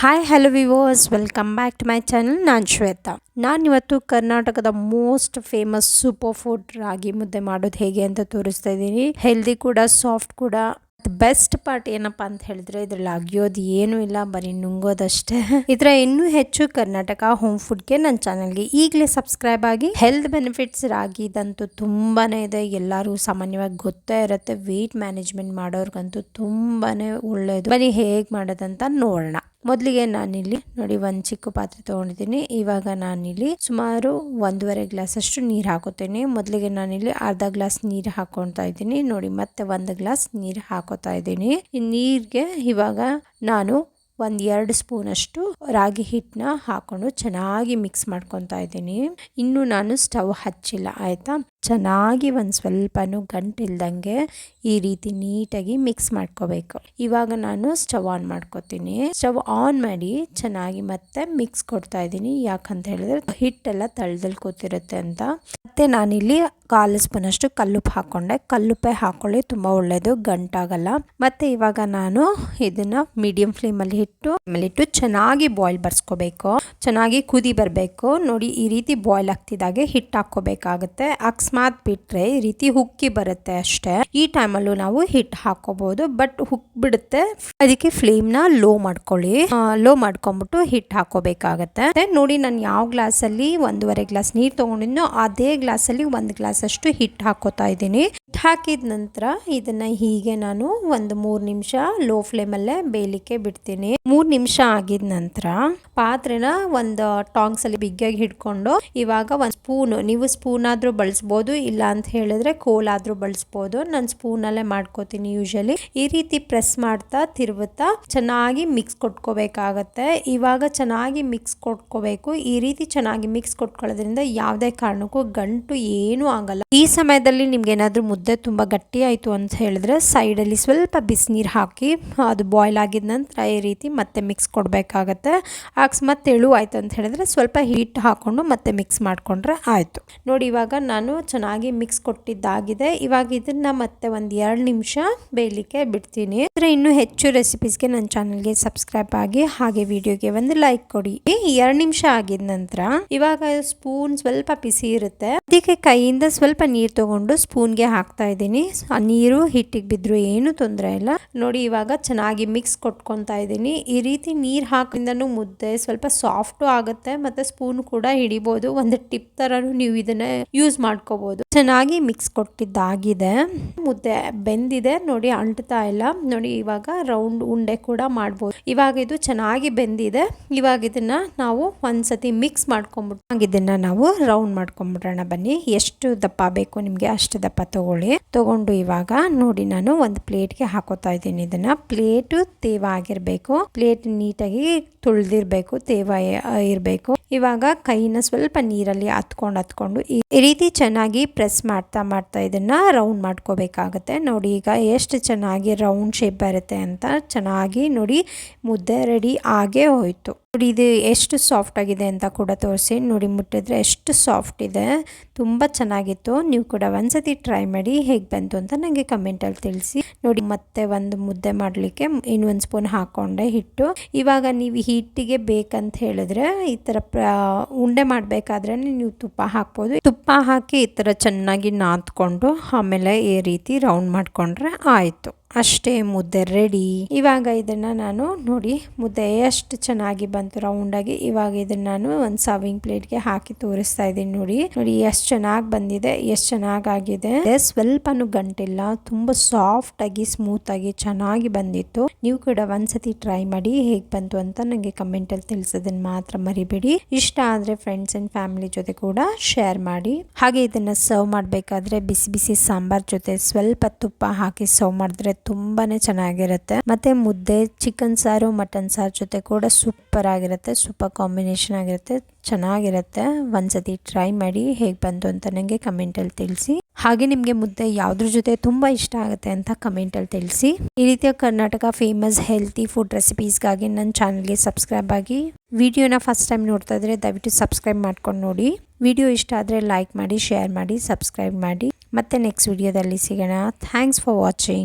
Hi hello viewers welcome back to my channel ನಾನು ಶ್ವೇತಾ. ನಾನಿವತ್ತು ಕರ್ನಾಟಕದ most famous super food ragi mudde ಮಾಡೋದು ಹೇಗೆ ಅಂತ ತೋರಿಸ್ತಾ ಇದ್ದೀನಿ. ಹೆಲ್ದಿ ಕೂಡ ಸಾಫ್ಟ್ ಕೂಡ. ಬೆಸ್ಟ್ ಪಾರ್ಟ್ ಏನಪ್ಪ ಅಂತ ಹೇಳಿದ್ರೆ, ಇದ್ರಲ್ಲಿ ಅಗಿಯೋದು ಏನೂ ಇಲ್ಲ, ಬರೀ ನುಂಗೋದಷ್ಟೇ ಇದರ ಇನ್ನೂ ಹೆಚ್ಚು ಕರ್ನಾಟಕ ಹೋಮ್ ಫುಡ್ಗೆ ನನ್ನ ಚಾನಲ್ಗೆ ಈಗಲೇ ಸಬ್ಸ್ಕ್ರೈಬ್ ಆಗಿ ಹೆಲ್ತ್ ಬೆನಿಫಿಟ್ಸ್ ರಾಗಿದಂತೂ ತುಂಬಾನೇ ಇದೆ. ಎಲ್ಲರೂ ಸಾಮಾನ್ಯವಾಗಿ ಗೊತ್ತೇ ಇರುತ್ತೆ ವೆಯ್ಟ್ ಮ್ಯಾನೇಜ್ಮೆಂಟ್ ಮಾಡೋರ್ಗಂತೂ ತುಂಬಾನೇ ಒಳ್ಳೆಯದು ಬರೀ ಹೇಗೆ ಮಾಡೋದಂತ ನೋಡೋಣ. ಮೊದಲಿಗೆ ನಾನಿಲ್ಲಿ ನೋಡಿ ಒಂದು ಚಿಕ್ಕ ಪಾತ್ರೆ ತೊಗೊಂಡಿದ್ದೀನಿ. ಇವಾಗ ನಾನಿಲ್ಲಿ ಸುಮಾರು ಒಂದೂವರೆ ಗ್ಲಾಸ್ ಅಷ್ಟು ನೀರು ಹಾಕೋತೀನಿ ಮೊದಲಿಗೆ ನಾನಿಲ್ಲಿ ಅರ್ಧ ಗ್ಲಾಸ್ ನೀರು ಹಾಕೊತಾ ಇದ್ದೀನಿ. ನೋಡಿ ಮತ್ತೆ ಒಂದು ಗ್ಲಾಸ್ ನೀರು ಹಾಕೋತಾ ಇದ್ದೀನಿ. ಈ ನೀರಿಗೆ ಇವಾಗ ನಾನು ಒಂದು ಎರಡು ಸ್ಪೂನಷ್ಟು ರಾಗಿ ಹಿಟ್ಟನ್ನ ಹಾಕೊಂಡು ಚೆನ್ನಾಗಿ ಮಿಕ್ಸ್ ಮಾಡ್ಕೊತಾ ಇದ್ದೀನಿ. ಇನ್ನು ನಾನು ಸ್ಟವ್ ಹಚ್ಚಿಲ್ಲ, ಆಯಿತಾ? ಚೆನ್ನಾಗಿ ಒಂದು ಸ್ವಲ್ಪನೂ ಗಂಟಿಲ್ದಂಗೆ ಈ ರೀತಿ ನೀಟಾಗಿ ಮಿಕ್ಸ್ ಮಾಡ್ಕೋಬೇಕು. ಇವಾಗ ನಾನು ಸ್ಟವ್ ಆನ್ ಮಾಡ್ಕೋತೀನಿ. ಸ್ಟವ್ ಆನ್ ಮಾಡಿ ಚೆನ್ನಾಗಿ ಮತ್ತೆ ಮಿಕ್ಸ್ ಕೊಡ್ತಾ ಇದ್ದೀನಿ. ಯಾಕಂತ ಹೇಳಿದ್ರೆ ಹಿಟ್ಟೆಲ್ಲ ತಳ್ದಲ್ಲಿ ಕೂತಿರುತ್ತೆ ಅಂತ. ಮತ್ತೆ ನಾನಿಲ್ಲಿ ಕಾಲು ಸ್ಪೂನ್ ಅಷ್ಟು ಕಲ್ಲುಪ್ಪು ಹಾಕೊಂಡೆ. ಕಲ್ಲುಪ್ಪೆ ಹಾಕೊಳ್ಳಿ ತುಂಬ ಒಳ್ಳೆಯದು ಗಂಟಾಗಲ್ಲ. ಮತ್ತೆ ಇವಾಗ ನಾನು ಇದನ್ನ ಮೀಡಿಯಂ ಫ್ಲೇಮಲ್ಲಿ ಇಟ್ಟು ಆಮೇಲೆ ಇಟ್ಟು ಚೆನ್ನಾಗಿ ಬಾಯ್ಲ್ ಬರ್ಸ್ಕೋಬೇಕು. ಚೆನ್ನಾಗಿ ಕುದಿ ಬರಬೇಕು. ನೋಡಿ, ಈ ರೀತಿ ಬಾಯ್ಲ್ ಆಗ್ತಿದ್ದಾಗೆ ಹಿಟ್ಟು ಹಾಕೋಬೇಕಾಗುತ್ತೆ ಅಕಸ್ಮಾತ್ ಬಿಟ್ಟರೆ ಈ ರೀತಿ ಹುಕ್ಕಿ ಬರುತ್ತೆ ಅಷ್ಟೇ. ಈ ಟೈಮಲ್ಲೂ ನಾವು ಹಿಟ್ಟು ಹಾಕೋಬಹುದು ಬಟ್ ಹುಕ್ ಬಿಡುತ್ತೆ. ಅದಕ್ಕೆ ಫ್ಲೇಮ್ನ ಲೋ ಮಾಡ್ಕೊಳ್ಳಿ. ಲೋ ಮಾಡ್ಕೊಂಡ್ಬಿಟ್ಟು ಹಿಟ್ಟು ಹಾಕೋಬೇಕಾಗತ್ತೆ ನೋಡಿ, ನಾನು ಯಾವ ಗ್ಲಾಸಲ್ಲಿ ಒಂದೂವರೆ ಗ್ಲಾಸ್ ನೀರು ತಗೊಂಡಿದ್ನೋ ಅದೇ ಗ್ಲಾಸಲ್ಲಿ ಒಂದ್ ಗ್ಲಾಸ್ ಅಷ್ಟು ಹಿಟ್ಟು ಹಾಕೋತಾ ಇದ್ದೀನಿ. ಹಾಕಿದ ನಂತರ ಇದನ್ನ ಹೀಗೆ ನಾನು ಒಂದು ಮೂರ್ ನಿಮಿಷ ಲೋ ಫ್ಲೇಮ್ ಅಲ್ಲೇ ಬೇಯಲಿಕ್ಕೆ ಬಿಡ್ತೀನಿ. ಮೂರು ನಿಮಿಷ ಆಗಿದ ನಂತರ ಪಾತ್ರೆನ ಒಂದು ಟಾಂಗ್ಸ್ ಅಲ್ಲಿ ಬಿಗ್ಗಾಗಿ ಹಿಡ್ಕೊಂಡು ಇವಾಗ ಒಂದು ಸ್ಪೂನ್ ನೀವು ಸ್ಪೂನ್ ಆದ್ರೂ ಬಳಸ್ಬೋದು, ಇಲ್ಲ ಅಂತ ಹೇಳಿದ್ರೆ ಕೋಲ್ ಆದ್ರೂ ಬಳಸ್ಬೋದು. ನಾನು ಸ್ಪೂನಲ್ಲೇ ಮಾಡ್ಕೋತೀನಿ ಯೂಶಲಿ ಈ ರೀತಿ ಪ್ರೆಸ್ ಮಾಡ್ತಾ ತಿರುವುತ್ತಾ ಚೆನ್ನಾಗಿ ಮಿಕ್ಸ್ ಕೊಟ್ಕೋಬೇಕಾಗತ್ತೆ. ಇವಾಗ ಚೆನ್ನಾಗಿ ಮಿಕ್ಸ್ ಕೊಟ್ಕೋಬೇಕು. ಈ ರೀತಿ ಚೆನ್ನಾಗಿ ಮಿಕ್ಸ್ ಕೊಟ್ಕೊಳ್ಳೋದ್ರಿಂದ ಯಾವುದೇ ಕಾರಣಕ್ಕೂ ಗಂಟು ಏನೂ ಆಗಲ್ಲ. ಈ ಸಮಯದಲ್ಲಿ ನಿಮ್ಗೆ ಏನಾದ್ರೂ ಮುದ್ದೆ ತುಂಬ ಗಟ್ಟಿ ಆಯ್ತು ಅಂತ ಹೇಳಿದ್ರೆ ಸೈಡಲ್ಲಿ ಸ್ವಲ್ಪ ಬಿಸಿನೀರ್ ಹಾಕಿ, ಅದು ಬಾಯ್ಲ್ ಆಗಿದ ನಂತರ ಈ ರೀತಿ ಮತ್ತೆ ಮಿಕ್ಸ್ ಕೊಡಬೇಕಾಗತ್ತೆ. ಅಕಸ್ಮಾತ್ ತೆಳು ಆಯಿತು. ಅಂತ ಹೇಳಿದ್ರೆ ಸ್ವಲ್ಪ ಹೀಟ್ ಹಾಕೊಂಡು ಮತ್ತೆ ಮಿಕ್ಸ್ ಮಾಡಿಕೊಂಡ್ರೆ ಆಯಿತು. ನೋಡಿ ಇವಾಗ ನಾನು ಚೆನ್ನಾಗಿ ಮಿಕ್ಸ್ ಕೊಟ್ಟಿದ್ದಾಗಿದೆ. ಇವಾಗ ಇದನ್ನ ಮತ್ತೆ ಒಂದು ಎರಡು ನಿಮಿಷ ಬೇಯಲಿಕ್ಕೆ ಬಿಡ್ತೀನಿ. ಅಂದರೆ ಇನ್ನೂ ಹೆಚ್ಚು ರೆಸಿಪೀಸ್ಗೆ ನನ್ನ ಚಾನಲ್ಗೆ ಸಬ್ಸ್ಕ್ರೈಬ್ ಆಗಿ ಹಾಗೆ ವಿಡಿಯೋಗೆ ಒಂದು ಲೈಕ್ ಕೊಡಿ. ಎರಡು ನಿಮಿಷ ಆಗಿದ ನಂತರ ಇವಾಗ ಸ್ಪೂನ್ ಸ್ವಲ್ಪ ಬಿಸಿ ಇರುತ್ತೆ. ಅದಕ್ಕೆ ಕೈಯಿಂದ ಸ್ವಲ್ಪ ನೀರು ತಗೊಂಡು ಸ್ಪೂನ್ಗೆ ಹಾಕ್ತಾ ಇದ್ದೀನಿ. ನೀರು ಹಿಟ್ಟಿಗೆ ಬಿದ್ರು ಏನು ತೊಂದರೆ ಇಲ್ಲ. ನೋಡಿ ಇವಾಗ ಚೆನ್ನಾಗಿ ಮಿಕ್ಸ್ ಕೊಟ್ಕೊತಾ ಇದ್ದೀನಿ. ಈ ರೀತಿ ನೀರು ಹಾಕಿಂದನೂ ಮುದ್ದೆ ಸ್ವಲ್ಪ ಸಾಫ್ಟು ಆಗುತ್ತೆ, ಮತ್ತೆ ಸ್ಪೂನ್ ಕೂಡ ಹಿಡಿಬಹುದು ಒಂದು ಟಿಪ್ ತರನು ನೀವು ಇದನ್ನ ಯೂಸ್ ಮಾಡ್ಕೋಬಹುದು ಚೆನ್ನಾಗಿ ಮಿಕ್ಸ್ ಕೊಟ್ಟಿದ್ದಾಗಿದೆ. ಮುದ್ದೆ ಬೆಂದಿದೆ, ನೋಡಿ ಅಂಟ್ತಾ ಇಲ್ಲ. ನೋಡಿ, ಇವಾಗ ರೌಂಡ್ ಉಂಡೆ ಕೂಡ ಮಾಡ್ಬೋದು. ಇವಾಗ ಇದು ಚೆನ್ನಾಗಿ ಬೆಂದಿದೆ. ಇವಾಗ ಇದನ್ನ ನಾವು ಒಂದ್ಸತಿ ಮಿಕ್ಸ್ ಮಾಡ್ಕೊಂಡ್ಬಿಟ್ಟು ಇದನ್ನ ನಾವು ರೌಂಡ್ ಮಾಡ್ಕೊಂಡ್ಬಿಡೋಣ ಬನ್ನಿ, ಎಷ್ಟು ದಪ್ಪ ಬೇಕು ನಿಮ್ಗೆ ಅಷ್ಟು ದಪ್ಪ ತಗೊಳ್ಳಿ. ತಗೊಂಡು ಇವಾಗ ನೋಡಿ, ನಾನು ಒಂದು ಪ್ಲೇಟ್ಗೆ ಹಾಕೋತಾ ಇದ್ದೀನಿ. ಇದನ್ನ ಪ್ಲೇಟ್ ತೇವ ಆಗಿರ್ಬೇಕು ಪ್ಲೇಟ್ ನೀಟಾಗಿ ತುಳ್ದಿರ್ಬೇಕು ತೇವ ಇರಬೇಕು. ಇವಾಗ ಕೈನ ಸ್ವಲ್ಪ ನೀರಲ್ಲಿ ಹತ್ಕೊಂಡು ಹತ್ಕೊಂಡು ಈ ರೀತಿ ಚೆನ್ನಾಗಿ ಪ್ರೆಸ್ ಮಾಡ್ತಾ ಮಾಡ್ತಾ ಇದನ್ನ ರೌಂಡ್ ಮಾಡ್ಕೋಬೇಕಾಗತ್ತೆ. ನೋಡಿ ಈಗ ಎಷ್ಟು ಚೆನ್ನಾಗಿ ರೌಂಡ್ ಶೇಪ್ ಬರುತ್ತೆ ಅಂತ ಚೆನ್ನಾಗಿ ನೋಡಿ ಮುದ್ದೆ ರೆಡಿ ಆಗೇ ಹೋಯ್ತು. ನೋಡಿ, ಇದು ಎಷ್ಟು ಸಾಫ್ಟ್ ಆಗಿದೆ ಅಂತ ಕೂಡ ತೋರಿಸಿ. ನೋಡಿ, ಮುಟ್ಟಿದ್ರೆ ಎಷ್ಟು ಸಾಫ್ಟ್ ಇದೆ. ತುಂಬ ಚೆನ್ನಾಗಿತ್ತು. ನೀವು ಕೂಡ ಒಂದ್ಸತಿ ಟ್ರೈ ಮಾಡಿ ಹೇಗೆ ಬಂತು ಅಂತ ನನಗೆ ಕಮೆಂಟಲ್ಲಿ ತಿಳಿಸಿ. ನೋಡಿ, ಮತ್ತೆ ಒಂದು ಮುದ್ದೆ ಮಾಡಲಿಕ್ಕೆ ಇನ್ನೊಂದು ಸ್ಪೂನ್ ಹಾಕೊಂಡೆ ಹಿಟ್ಟು. ಇವಾಗ ನೀವು ಹಿಟ್ಟಿಗೆ ಬೇಕಂತ ಹೇಳಿದ್ರೆ ಈ ಥರ ಉಂಡೆ ಮಾಡಬೇಕಾದ್ರೆ ನೀವು ತುಪ್ಪ ಹಾಕ್ಬೋದು. ತುಪ್ಪ ಹಾಕಿ ಈ ಥರ ಚೆನ್ನಾಗಿ ನಾದ್ಕೊಂಡು ಆಮೇಲೆ ಈ ರೀತಿ ರೌಂಡ್ ಮಾಡಿಕೊಂಡ್ರೆ ಆಯಿತು. ಅಷ್ಟೇ ಮುದ್ದೆ ರೆಡಿ ಇವಾಗ ಇದನ್ನ ನಾನು ನೋಡಿ, ಮುದ್ದೆ ಎಷ್ಟು ಚೆನ್ನಾಗಿ ಬಂತು ರೌಂಡಾಗಿ ಇವಾಗ ಇದನ್ನ ನಾನು ಒಂದು ಸರ್ವಿಂಗ್ ಪ್ಲೇಟ್ಗೆ ಹಾಕಿ ತೋರಿಸ್ತಾ ಇದ್ದೀನಿ ನೋಡಿ. ನೋಡಿ ಎಷ್ಟು ಚೆನ್ನಾಗಿ ಬಂದಿದೆ, ಎಷ್ಟು ಚೆನ್ನಾಗಿ ಆಗಿದೆ. ಸ್ವಲ್ಪನು ಗಂಟಿಲ್ಲ, ತುಂಬಾ ಸಾಫ್ಟ್ ಆಗಿ ಸ್ಮೂತ್ ಆಗಿ ಚೆನ್ನಾಗಿ ಬಂದಿತ್ತು. ನೀವು ಕೂಡ ಒಂದ್ಸತಿ ಟ್ರೈ ಮಾಡಿ ಹೇಗ್ ಬಂತು ಅಂತ ನನಗೆ ಕಮೆಂಟ್ ಅಲ್ಲಿ ತಿಳಿಸೋದನ್ನ ಮಾತ್ರ ಮರಿಬೇಡಿ. ಇಷ್ಟ ಆದ್ರೆ ಫ್ರೆಂಡ್ಸ್ ಅಂಡ್ ಫ್ಯಾಮಿಲಿ ಜೊತೆ ಕೂಡ ಶೇರ್ ಮಾಡಿ. ಹಾಗೆ ಇದನ್ನ ಸರ್ವ್ ಮಾಡಬೇಕಾದ್ರೆ ಬಿಸಿ ಬಿಸಿ ಸಾಂಬಾರ್ ಜೊತೆ ಸ್ವಲ್ಪ ತುಪ್ಪ ಹಾಕಿ ಸರ್ವ್ ಮಾಡಿದ್ರೆ ತುಂಬಾನೇ ಚೆನ್ನಾಗಿರುತ್ತೆ. ಮತ್ತೆ ಮುದ್ದೆ ಚಿಕನ್ ಸಾರು ಮಟನ್ ಸಾರು ಜೊತೆ ಕೂಡ ಸೂಪರ್ ಆಗಿರುತ್ತೆ. ಸೂಪರ್ ಕಾಂಬಿನೇಷನ್ ಆಗಿರುತ್ತೆ. ಚೆನ್ನಾಗಿರುತ್ತೆ. ಒಂದ್ಸತಿ ಟ್ರೈ ಮಾಡಿ ಹೇಗೆ ಬಂತು ಅಂತ ನನಗೆ ಕಮೆಂಟಲ್ಲಿ ತಿಳಿಸಿ. ಹಾಗೆ ನಿಮಗೆ ಮುದ್ದೆ ಯಾವುದ್ರ ಜೊತೆ ತುಂಬ ಇಷ್ಟ ಆಗುತ್ತೆ ಅಂತ ಕಮೆಂಟಲ್ಲಿ ತಿಳಿಸಿ. ಈ ರೀತಿಯ ಕರ್ನಾಟಕ ಫೇಮಸ್ ಹೆಲ್ತಿ ಫುಡ್ ರೆಸಿಪೀಸ್ಗಾಗಿ ನನ್ನ ಚಾನಲ್ಗೆ ಸಬ್ಸ್ಕ್ರೈಬ್ ಆಗಿ ವಿಡಿಯೋನ ಫಸ್ಟ್ ಟೈಮ್ ನೋಡ್ತಾ ಇದ್ರೆ ದಯವಿಟ್ಟು ಸಬ್ಸ್ಕ್ರೈಬ್ ಮಾಡ್ಕೊಂಡು ನೋಡಿ. ವಿಡಿಯೋ ಇಷ್ಟ ಆದರೆ ಲೈಕ್ ಮಾಡಿ ಶೇರ್ ಮಾಡಿ ಸಬ್ಸ್ಕ್ರೈಬ್ ಮಾಡಿ. ಮತ್ತೆ ನೆಕ್ಸ್ಟ್ ವಿಡಿಯೋದಲ್ಲಿ ಸಿಗೋಣ. Thanks for watching